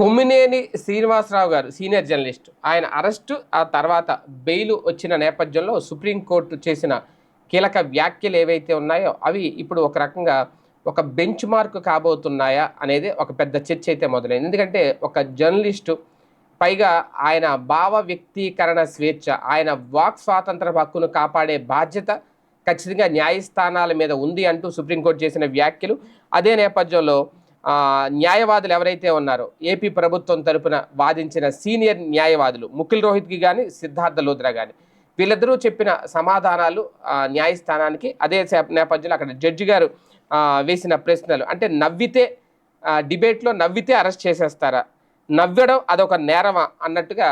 కొమ్మినేని శ్రీనివాసరావు గారు senior journalist ఆయన arrest ఆ తర్వాత బెయిల్ వచ్చిన నేపథ్యంలో సుప్రీంకోర్టు చేసిన కీలక వ్యాఖ్యలు ఏవైతే ఉన్నాయో అవి ఇప్పుడు ఒక రకంగా ఒక బెంచ్ మార్క్ కాబోతున్నాయా అనేది ఒక పెద్ద చర్చ అయితే మొదలైంది. ఎందుకంటే ఒక జర్నలిస్టు పైగా ఆయన భావ వ్యక్తీకరణ స్వేచ్ఛ ఆయన వాక్ స్వాతంత్ర హక్కును కాపాడే బాధ్యత ఖచ్చితంగా న్యాయస్థానాల మీద ఉంది అంటూ సుప్రీంకోర్టు చేసిన వ్యాఖ్యలు. అదే నేపథ్యంలో న్యాయవాదులు ఎవరైతే ఉన్నారో ఏపీ ప్రభుత్వం తరపున వాదించిన సీనియర్ న్యాయవాదులు ముకుల్ రోహిత్కి కానీ సిద్ధార్థ లోద్రా కానీ వీళ్ళిద్దరూ చెప్పిన సమాధానాలు న్యాయస్థానానికి అదే నేపథ్యంలో అక్కడ జడ్జి గారు వేసిన ప్రశ్నలు. అంటే నవ్వితే డిబేట్లో నవ్వితే అరెస్ట్ చేసేస్తారా? నవ్వడం అదొక నేరమా అన్నట్టుగా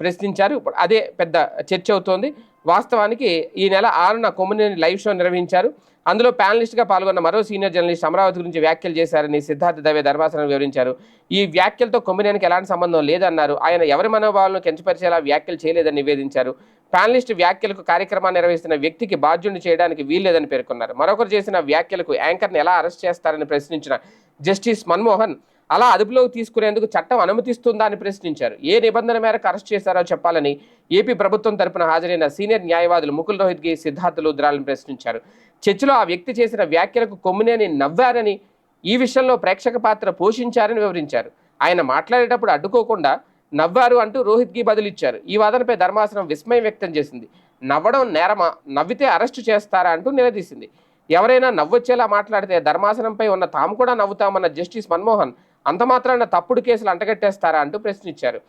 ప్రశ్నించారు. ఇప్పుడు అదే పెద్ద చర్చ అవుతోంది. వాస్తవానికి ఈ నెల ఆరున కొమ్మినేని లైవ్ షో నిర్వహించారు. అందులో ప్యానలిస్ట్గా పాల్గొన్న మరో సీనియర్ జర్నలిస్ట్ అమరావతి గురించి వ్యాఖ్యలు చేశారని సిద్ధార్థ దవే ధర్మాసనం వివరించారు. ఈ వ్యాఖ్యలతో కొమ్మినేనికి ఎలాంటి సంబంధం లేదన్నారు. ఆయన ఎవరి మనోభావాలను కించపరిచేలా వ్యాఖ్యలు చేయలేదని నివేదించారు. ప్యానలిస్ట్ వ్యాఖ్యలకు కార్యక్రమాన్ని నిర్వహిస్తున్న వ్యక్తికి బాధ్యుని చేయడానికి వీల్లేదని పేర్కొన్నారు. మరొకరు చేసిన వ్యాఖ్యలకు యాంకర్ని ఎలా అరెస్ట్ చేస్తారని ప్రశ్నించిన జస్టిస్ మన్మోహన్ అలా అదుపులోకి తీసుకునేందుకు చట్టం అనుమతిస్తుందా అని ప్రశ్నించారు. ఏ నిబంధన మేరకు అరెస్ట్ చేశారో చెప్పాలని ఏపీ ప్రభుత్వం తరపున హాజరైన సీనియర్ న్యాయవాదులు ముకుల్ రోహిత్కి సిద్ధార్థ లుద్రాలను ప్రశ్నించారు. చర్చలో ఆ వ్యక్తి చేసిన వ్యాఖ్యలకు కొమ్మినేని నవ్వారని ఈ విషయంలో ప్రేక్షక పాత్ర పోషించారని వివరించారు. ఆయన మాట్లాడేటప్పుడు అడ్డుకోకుండా నవ్వారు అంటూ రోహిత్కి బదులిచ్చారు. ఈ వాదనపై ధర్మాసనం విస్మయం వ్యక్తం చేసింది. నవ్వడం నేరమా? నవ్వితే అరెస్టు చేస్తారా అంటూ నిలదీసింది. ఎవరైనా నవ్వొచ్చేలా మాట్లాడితే ధర్మాసనంపై ఉన్న తాము కూడా నవ్వుతామన్న జస్టిస్ మన్మోహన్ అంత మాత్రాన తప్పుడు కేసులు అంటగట్టేస్తారా అంటూ ప్రశ్నించారు.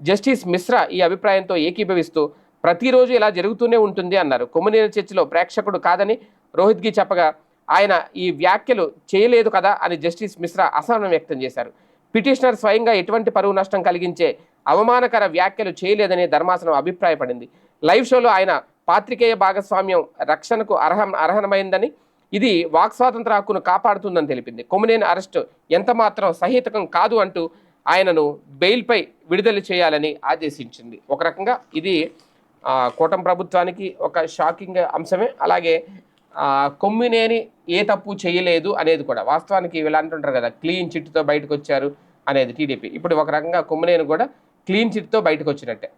జస్టిస్ మిశ్రా ఈ అభిప్రాయంతో ఏకీభవిస్తూ ప్రతిరోజు ఇలా జరుగుతూనే ఉంటుంది అన్నారు. కొమ్మినేని చర్చిలో ప్రేక్షకుడు కాదని రోహిత్కి చెప్పగా ఆయన ఈ వ్యాఖ్యలు చేయలేదు కదా అని జస్టిస్ మిశ్రా అసహనం వ్యక్తం చేశారు. పిటిషనర్ స్వయంగా ఎటువంటి పరువు నష్టం కలిగించే అవమానకర వ్యాఖ్యలు చేయలేదని ధర్మాసనం అభిప్రాయపడింది. లైవ్ షోలో ఆయన పాత్రికేయ భాగస్వామ్యం రక్షణకు అర్హం అర్హమైందని ఇది వాక్ స్వాతంత్ర హక్కును కాపాడుతుందని తెలిపింది. కొమ్మినేని అరెస్టు ఎంత మాత్రం కాదు అంటూ ఆయనను బెయిల్పై విడుదల చేయాలని ఆదేశించింది. ఒక రకంగా ఇది కూటమి ప్రభుత్వానికి ఒక షాకింగ్ అంశమే. అలాగే కొమ్మినేని ఏ తప్పు చేయలేదు అనేది కూడా వాస్తవానికి వీళ్ళు అంటుంటారు కదా క్లీన్ చిట్తో బయటకు వచ్చారు అనేది టీడీపీ. ఇప్పుడు ఒక రకంగా కొమ్మినేని కూడా క్లీన్ చిట్తో బయటకు వచ్చినట్టే.